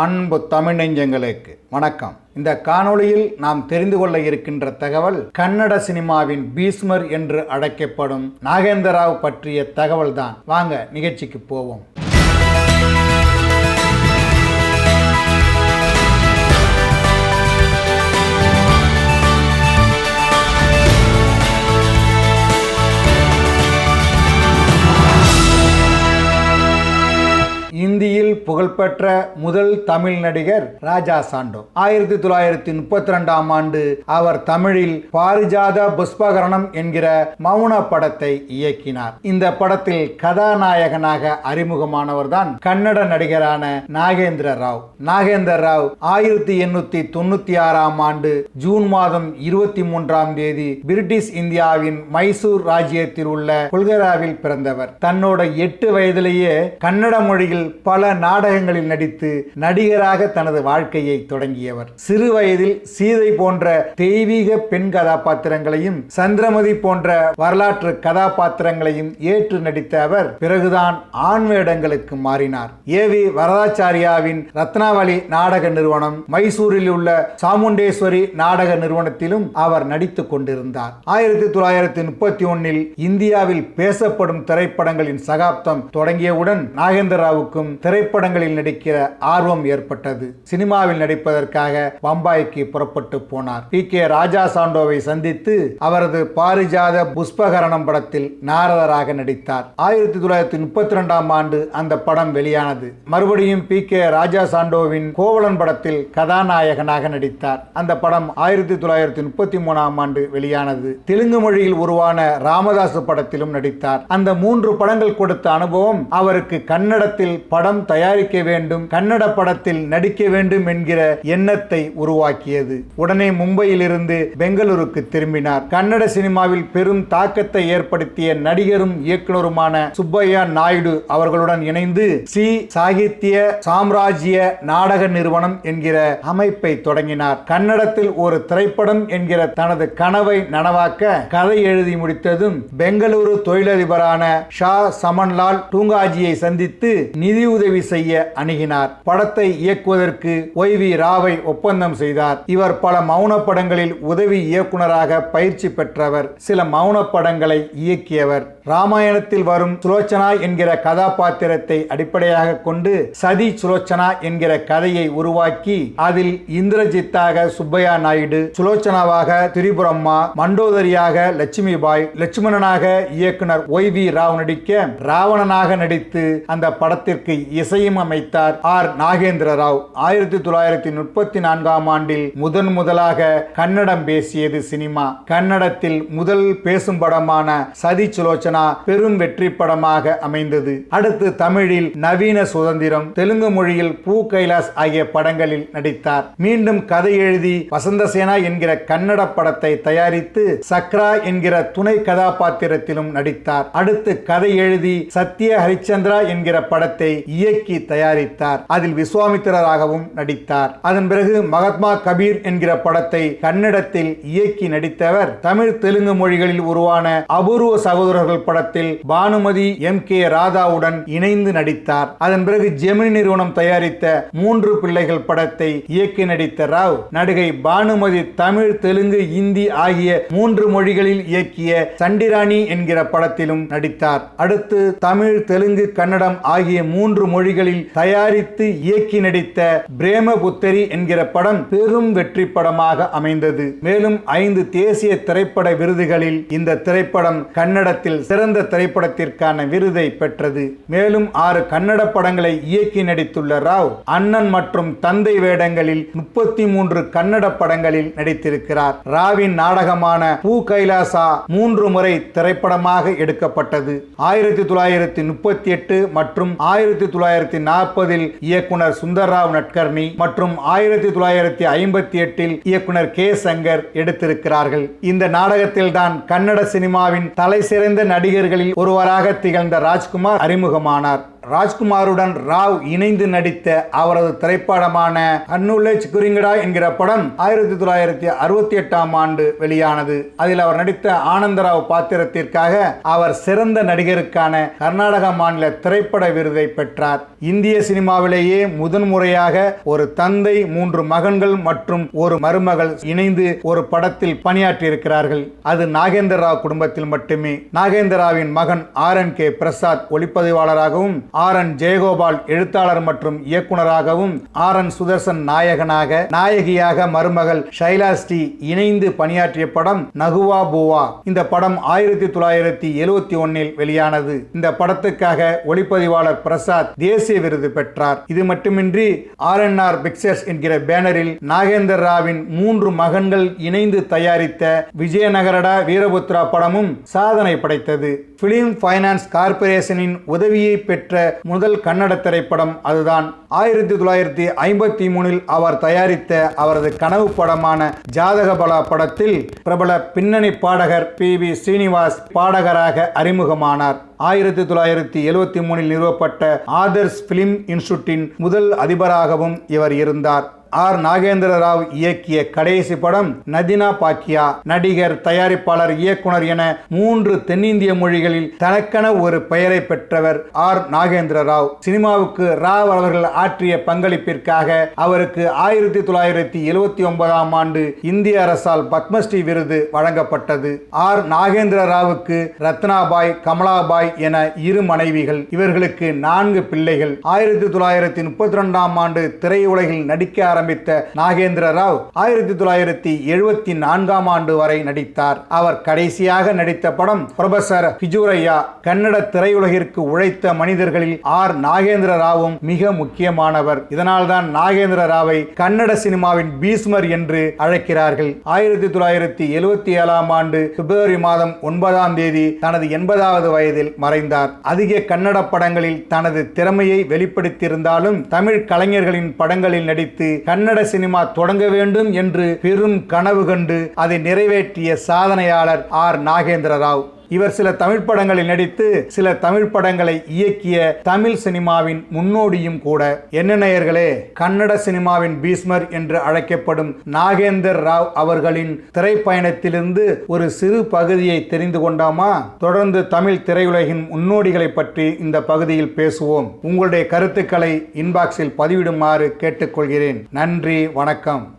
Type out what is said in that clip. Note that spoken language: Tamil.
அன்பு தமிழ் நெஞ்சங்களுக்கு வணக்கம். இந்த காணொளியில் நாம் தெரிந்து கொள்ள இருக்கின்ற தகவல் கன்னட சினிமாவின் பீஸ்மர் என்று அழைக்கப்படும் நாகேந்தராவ் பற்றிய பற்றிய தகவல்தான். வாங்க நிகழ்ச்சிக்கு போவோம். புகழ்பெற்ற முதல் தமிழ் நடிகர் ராஜா சாண்டோ. ஆயிரத்தி தொள்ளாயிரத்தி முப்பத்தி ரெண்டாம் ஆண்டு அவர் தமிழில் பாரிஜாத புஷ்பகரணம் என்கிற மௌன படத்தை இயக்கினார். இந்த படத்தில் கதாநாயகனாக அறிமுகமானவர் தான் கன்னட நடிகரான நாகேந்திர ராவ். நாகேந்திர ராவ் ஆயிரத்தி எண்ணூத்தி தொண்ணூத்தி ஆறாம் ஆண்டு ஜூன் மாதம் இருபத்தி மூன்றாம் தேதி பிரிட்டிஷ் இந்தியாவின் மைசூர் ராஜ்யத்தில் உள்ள கொல்கராவில் பிறந்தவர். தன்னோட எட்டு வயதிலேயே கன்னட மொழியில் பல நாடகங்களில் நடித்து நடிகராக தனது வாழ்க்கையை தொடங்கியவர். சிறு வயதில் சீதை போன்ற தெய்வீக பெண் கதாபாத்திரங்களையும் சந்திரமதி போன்ற வரலாற்று கதாபாத்திரங்களையும் ஏற்று நடித்த அவர் பிறகுதான் ஆண் வேடங்களுக்கு மாறினார். ஏ வி வரதாச்சாரியாவின் ரத்னாவளி நாடக நிறுவனம் மைசூரில் உள்ள சாமுண்டேஸ்வரி நாடக நிறுவனத்திலும் அவர் நடித்துக் கொண்டிருந்தார். ஆயிரத்தி தொள்ளாயிரத்தி முப்பத்தி ஒன்னில் இந்தியாவில் பேசப்படும் திரைப்படங்களின் சகாப்தம் தொடங்கியவுடன் நாகேந்திர திரைப்பட திரைப்படங்களில் நடிக்கிற ஆர்வம் ஏற்பட்டது. சினிமாவில் நடிப்பதற்காக பம்பாய்க்கு புறப்பட்டு போனார். பி. கே. ராஜா சாண்டோவை சந்தித்து அவரது பாரிஜாத புஷ்பகரணம் படத்தில் நாரதராக நடித்தார். ஆயிரத்தி தொள்ளாயிரத்தி முப்பத்தி ரெண்டாம் ஆண்டு அந்த படம் வெளியானது. மறுபடியும் பி. கே. ராஜா சாண்டோவின் கோவலன் படத்தில் கதாநாயகனாக நடித்தார். அந்த படம் ஆயிரத்தி தொள்ளாயிரத்தி முப்பத்தி மூணாம் ஆண்டு வெளியானது. தெலுங்கு மொழியில் உருவான ராமதாசு படத்திலும் நடித்தார். அந்த மூன்று படங்கள் கொடுத்த அனுபவம் அவருக்கு கன்னடத்தில் படம் தயார் தயாரிக்க வேண்டும் கன்னட படத்தில் நடிக்க வேண்டும் என்கிற எண்ணத்தை உருவாக்கியது. உடனே மும்பையிலிருந்து பெங்களூருக்கு திரும்பினார். கன்னட சினிமாவில் பெரும் தாக்கத்தை ஏற்படுத்திய நடிகரும் இயக்குனருமான சுப்பையா நாயுடு அவர்களுடன் இணைந்து சி. சாகித்ய சாம்ராஜ்ய நாடக நிறுவனம் என்கிற அமைப்பை தொடங்கினார். கன்னடத்தில் ஒரு திரைப்படம் என்கிற தனது கனவை நனவாக்க கதை எழுதி முடித்ததும் பெங்களூரு தொழிலதிபரான ஷா சமன்லால் டூங்காஜியை சந்தித்து நிதியுதவி செய்ய அணுகினார். படத்தை இயக்குவதற்கு ஒய் வி ராவை ஒப்பந்தம் செய்தார். இவர் பல மௌன படங்களில் உதவி இயக்குனராக பயிற்சி பெற்றவர். சில மௌன படங்களை இயக்கியவர். ராமாயணத்தில் வரும் சுலோச்சனா என்கிற கதாபாத்திரத்தை அடிப்படையாக கொண்டு சதி சுலோச்சனா என்கிற கதையை உருவாக்கி அதில் இந்திரஜித்தாக சுப்பையா நாயுடு சுலோச்சனாவாக திரிபுரம்மா மண்டோதரியாக லட்சுமி பாய் லட்சுமணனாக இயக்குனர் ஒய் வி ராவ் நடிக்க ராவணனாக நடித்து அந்த படத்திற்கு இசையும் அமைத்தார் ஆர். நாகேந்திர ராவ் ஆயிரத்தி தொள்ளாயிரத்தி முப்பத்தி நான்காம் ஆண்டில் முதன் முதலாக கன்னடம் பேசியது சினிமா. கன்னடத்தில் முதல் பேசும் படமான சதி சுலோச்சனா பெரும் வெற்றி படமாக அமைந்தது. அடுத்து தமிழில் நவீன சுதந்திரம் தெலுங்கு மொழியில் பூ கைலாஸ் ஆகிய படங்களில் நடித்தார். மீண்டும் கதை எழுதி வசந்தசேனா என்கிற கன்னட படத்தை தயாரித்து சக்ரா என்கிற துணை கதாபாத்திரத்திலும் நடித்தார். அடுத்து கதை எழுதி சத்ய ஹரிச்சந்திரா என்கிற படத்தை இயக்கி தயாரித்தார். அதில் விஸ்வாமித்திரராகவும் நடித்தார். அதன் பிறகு மகாத்மா கபீர் என்கிற படத்தை கன்னடத்தில் இயக்கி நடித்தவர் தமிழ் தெலுங்கு மொழிகளில் உருவான அபூர்வ சகோதரர்கள் படத்தில் பானுமதி எம். கே. ராதாவுடன் இணைந்து நடித்தார். அதன் பிறகு ஜெமினி நிறுவனம் தயாரித்த மூன்று பிள்ளைகள் படத்தை இயக்கி நடித்த ராவ் நடிகை பானுமதி தமிழ் தெலுங்கு இந்தி ஆகிய மூன்று மொழிகளில் இயக்கிய சண்டிராணி என்கிற படத்திலும் நடித்தார். அடுத்து தமிழ் தெலுங்கு கன்னடம் ஆகிய மூன்று மொழிகள் மொழிகளில் தயாரித்து இயக்கி நடித்த பிரேமபுத்தரி என்கிற படம் பெரும் வெற்றி படமாக அமைந்தது. மேலும் ஐந்து தேசிய திரைப்பட விருதுகளில் இந்த திரைப்படம் கன்னடத்தில் சிறந்த திரைப்படத்திற்கான விருதை பெற்றது. மேலும் ஆறு கன்னட படங்களை இயக்கி நடித்துள்ள ராவ் அண்ணன் மற்றும் தந்தை வேடங்களில் முப்பத்தி மூன்று கன்னட படங்களில் நடித்திருக்கிறார். ராவின் நாடகமான பூ கைலாசா மூன்று முறை திரைப்படமாக எடுக்கப்பட்டது. ஆயிரத்தி தொள்ளாயிரத்தி முப்பத்தி எட்டு மற்றும் ஆயிரத்தி தொள்ளாயிரத்தி நாற்பதில் இயக்குனர் சுந்தர்ராவ் நட்கர்னி மற்றும் ஆயிரத்தி தொள்ளாயிரத்தி ஐம்பத்தி எட்டில் இயக்குனர் கே சங்கர் எடுத்திருக்கிறார்கள். இந்த நாடகத்தில் தான் கன்னட சினிமாவின் தலை சிறந்த நடிகர்களில் ஒருவராக திகழ்ந்த ராஜ்குமார் அறிமுகமானார். ராஜ்குமாருடன் ராவ் இணைந்து நடித்த அவரது திரைப்படமான அன்னுலேஜ் குரிங்கடா என்கிற படம் ஆயிரத்தி தொள்ளாயிரத்தி அறுபத்தி எட்டாம் ஆண்டு வெளியானது. அதில் அவர் நடித்த ஆனந்தராவ் பாத்திரத்திற்காக அவர் சிறந்த நடிகருக்கான கர்நாடக மாநில திரைப்பட விருதை பெற்றார். இந்திய சினிமாவிலேயே முதன்முறையாக ஒரு தந்தை மூன்று மகன்கள் மற்றும் ஒரு மருமகள் இணைந்து ஒரு படத்தில் பணியாற்றியிருக்கிறார்கள். அது நாகேந்திர ராவ் குடும்பத்தில் மட்டுமே. நாகேந்திராவின் மகன் ஆர் என் கே பிரசாத் ஒளிப்பதிவாளராகவும் ஆர் என் ஜெயகோபால் எழுத்தாளர் மற்றும் இயக்குனராகவும் ஆர் என் சுதர்சன் நாயகனாக நாயகியாக மருமகள் ஷைலா ஸ்ரீ இணைந்து பணியாற்றிய படம் நகுவா பூவா. இந்த படம் ஆயிரத்தி தொள்ளாயிரத்தி எழுவத்தி ஒன்னில் வெளியானது. இந்த படத்துக்காக ஒளிப்பதிவாளர் பிரசாத் தேசிய விருது பெற்றார். இது மட்டுமின்றி ஆர் என் ஆர் பிக்சர்ஸ் என்கிற பேனரில் நாகேந்தர் ராவின் மூன்று மகன்கள் இணைந்து தயாரித்த விஜயநகரடா வீரபுத்ரா படமும் சாதனை படைத்தது. பிலிம் ஃபைனான்ஸ் கார்ப்பரேஷனின் உதவியை பெற்ற முதல் கன்னட திரைப்படம் அதுதான். ஆயிரத்தி தொள்ளாயிரத்தி ஐம்பத்தி மூணில் அவர் தயாரித்த அவரது கனவு படமான ஜாதகபலா படத்தில் பிரபல பின்னணி பாடகர் பி வி ஸ்ரீனிவாஸ் பாடகராக அறிமுகமானார். ஆயிரத்தி தொள்ளாயிரத்தி எழுவத்தி மூணில் நிறுவப்பட்ட ஆதர்ஸ் பிலிம் இன்ஸ்டியூட்டின் முதல் அதிபராகவும் இவர் இருந்தார். ஆர் நாகேந்திர ராவ் இயக்கிய கடைசி படம் நதினா பாக்கியா. நடிகர் தயாரிப்பாளர் இயக்குனர் என மூன்று தென்னிந்திய மொழிகளில் தனக்கென ஒரு பெயரை பெற்றவர் ஆர் நாகேந்திர ராவ். சினிமாவுக்கு ராவ் அவர்கள் ஆற்றிய பங்களிப்பிற்காக அவருக்கு ஆயிரத்தி தொள்ளாயிரத்தி எழுவத்தி ஒன்பதாம் ஆண்டு இந்திய அரசால் பத்மஸ்ரீ விருது வழங்கப்பட்டது. ஆர் நாகேந்திர ராவுக்கு ரத்னாபாய் கமலாபாய் என இரு மனைவிகள். இவர்களுக்கு நான்கு பிள்ளைகள். ஆயிரத்தி தொள்ளாயிரத்தி முப்பத்தி ரெண்டாம் ஆண்டு திரையுலகில் நடிக்க ஆரம்பித்த நாகேந்திர ராவ் ஆயிரத்தி தொள்ளாயிரத்தி எழுபத்தி நான்காம் ஆண்டு வரை நடித்தார். அவர் கடைசியாக நடித்த படம் புரொபசர் ஹிஜூரையா கன்னட திரையுலகிற்கு உழைத்த மனிதர்களில் ஆர் நாகேந்திர ராவும் மிக முக்கியமானவர். இதனால்தான் நாகேந்திர ராவை கன்னட சினிமாவின் பீஸ்மர் என்று அழைக்கிறார்கள். ஆயிரத்தி தொள்ளாயிரத்தி எழுபத்தி ஏழாம் ஆண்டு பிப்ரவரி மாதம் ஒன்பதாம் தேதி தனது எண்பதாவது வயதில் மறைந்தார். அதிக கன்னட படங்களில் தனது திறமையை வெளிப்படுத்தியிருந்தாலும் தமிழ் கலைஞர்களின் படங்களில் நடித்து கன்னட சினிமா தொடங்க வேண்டும் என்று பெரும் கனவு கண்டு அதை நிறைவேற்றிய சாதனையாளர் ஆர் நாகேந்திர ராவ். இவர் சில தமிழ் படங்களில் நடித்து சில தமிழ் படங்களை இயக்கிய தமிழ் சினிமாவின் முன்னோடியும் கூட. என்ன நேயர்களே கன்னட சினிமாவின் பீஸ்மர் என்று அழைக்கப்படும் நாகேந்தர் ராவ் அவர்களின் திரைப்பயணத்திலிருந்து ஒரு சிறு பகுதியை தெரிந்து கொண்டாமா? தொடர்ந்து தமிழ் திரையுலகின் முன்னோடிகளை பற்றி இந்த பகுதியில் பேசுவோம். உங்களுடைய கருத்துக்களை இன்பாக்ஸில் பதிவிடுமாறு கேட்டுக்கொள்கிறேன். நன்றி வணக்கம்.